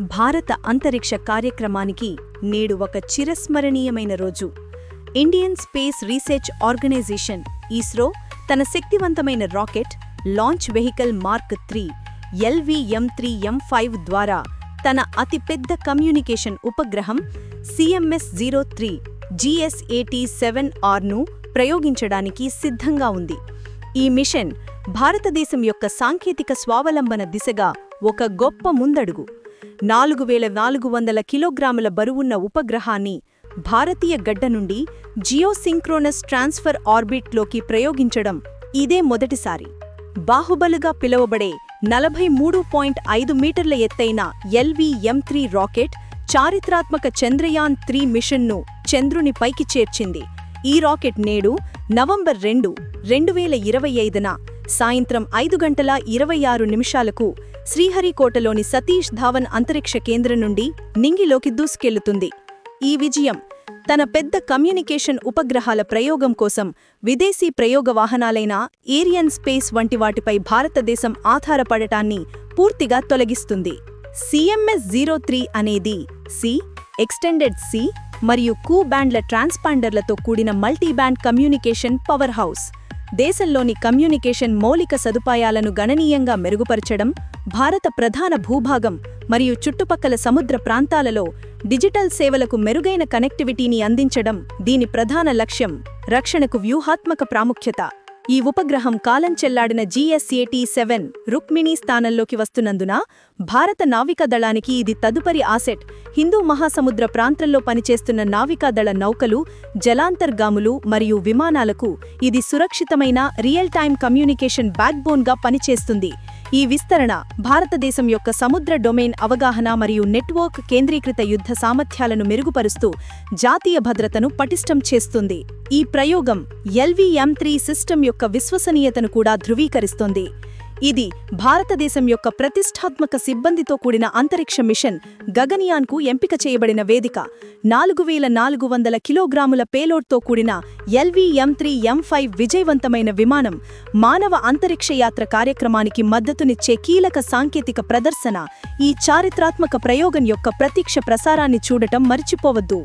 భారత అంతరిక్ష కార్యక్రమానికి నేడు ఒక చిరస్మరణీయమైన రోజు. Indian space research organisation ISRO తన శక్తివంతమైన rocket launch vehicle mark three LVM three M five ద్వారా తన అతిపెద్ద కమ్యూనికేషన్ ఉపగ్రహం CMS zero three GSAT seven ఆర్ను ప్రయోగించడానికి సిద్ధంగా ఉంది. ఈ మిషన్ భారతదేశం యొక్క సాంకేతిక స్వావలంబన దిశగా ఒక గొప్ప ముందడుగు. నాలుగు వేల నాలుగు వందల కిలోగ్రాముల బరువున్న ఉపగ్రహాన్ని భారతీయ గడ్డ నుండి జియోసింక్రోనస్ ట్రాన్స్ఫర్ ఆర్బిట్లోకి ప్రయోగించడం ఇదే మొదటిసారి. బాహుబలుగా పిలువబడే నలభై మూడు పాయింట్ ఐదు మీటర్ల ఎత్తైన ఎల్వీఎం త్రీ రాకెట్ చారిత్రాత్మక చంద్రయాన్ త్రీ మిషన్ను చంద్రుని పైకి చేర్చింది. ఈ రాకెట్ నేడు నవంబర్ రెండు రెండు వేల ఇరవై ఐదున సాయంత్రం ఐదు గంటల ఇరవై ఆరు నిమిషాలకు శ్రీహరికోటలోని సతీష్ ధావన్ అంతరిక్ష కేంద్రం నుండి నింగిలోకి దూసుకెళ్ళుతుంది. ఈ విజయం తన పెద్ద కమ్యూనికేషన్ ఉపగ్రహాల ప్రయోగం కోసం విదేశీ ప్రయోగ వాహనాలైన ఏరియన్ స్పేస్ వంటి వాటిపై భారతదేశం ఆధారపడటాన్ని పూర్తిగా తొలగిస్తుంది. సిఎంఎస్ జీరో త్రీ అనేది సి ఎక్స్టెండెడ్ సి మరియు కూ బ్యాండ్ల ట్రాన్స్పాండర్లతో కూడిన మల్టీబ్యాండ్ కమ్యూనికేషన్ పవర్ హౌస్. దేశంలోని కమ్యూనికేషన్ మౌలిక సదుపాయాలను గణనీయంగా మెరుగుపరచడం భారత ప్రధాన భూభాగం మరియు చుట్టుపక్కల సముద్ర ప్రాంతాలలో డిజిటల్ సేవలకు మెరుగైన కనెక్టివిటీని అందించడం దీని ప్రధాన లక్ష్యం. రక్షణకు వ్యూహాత్మక ప్రాముఖ్యత. ఈ ఉపగ్రహం కాలం చెల్లాడిన జీఎస్ఏటీ సెవెన్ రుక్మిణీ స్థానంలోకి వస్తున్నందున భారత నావికాదళానికి ఇది తదుపరి ఆసెట్. హిందూ మహాసముద్ర ప్రాంతంలో పనిచేస్తున్న నావికాదళ నౌకలు జలాంతర్గాములు మరియు విమానాలకు ఇది సురక్షితమైన రియల్ టైమ్ కమ్యూనికేషన్ బ్యాక్బోన్గా పనిచేస్తుంది. ఈ విస్తరణ భారతదేశం యొక్క సముద్ర డొమైన్ అవగాహన మరియు నెట్వర్క్ కేంద్రీకృత యుద్ధ సామర్థ్యాలను మెరుగుపరుస్తూ జాతీయ భద్రతను పటిష్టం చేస్తుంది. ఈ ప్రయోగం ఎల్వీఎం త్రీ సిస్టమ్ యొక్క విశ్వసనీయతను కూడా ధృవీకరిస్తోంది. ఇది భారతదేశం యొక్క ప్రతిష్టాత్మక సిబ్బందితో కూడిన అంతరిక్ష మిషన్ గగనియాన్కు ఎంపిక చేయబడిన వేదిక. నాలుగు వేల నాలుగు వందల కిలోగ్రాముల పేలోడ్తో కూడిన ఎల్వీఎం త్రీ ఎం ఫైవ్ విజయవంతమైన విమానం మానవ అంతరిక్ష యాత్ర కార్యక్రమానికి మద్దతునిచ్చే కీలక సాంకేతిక ప్రదర్శన ఈ చారిత్రాత్మక ప్రయోగం యొక్క ప్రత్యక్ష ప్రసారాన్ని చూడటం మర్చిపోవద్దు.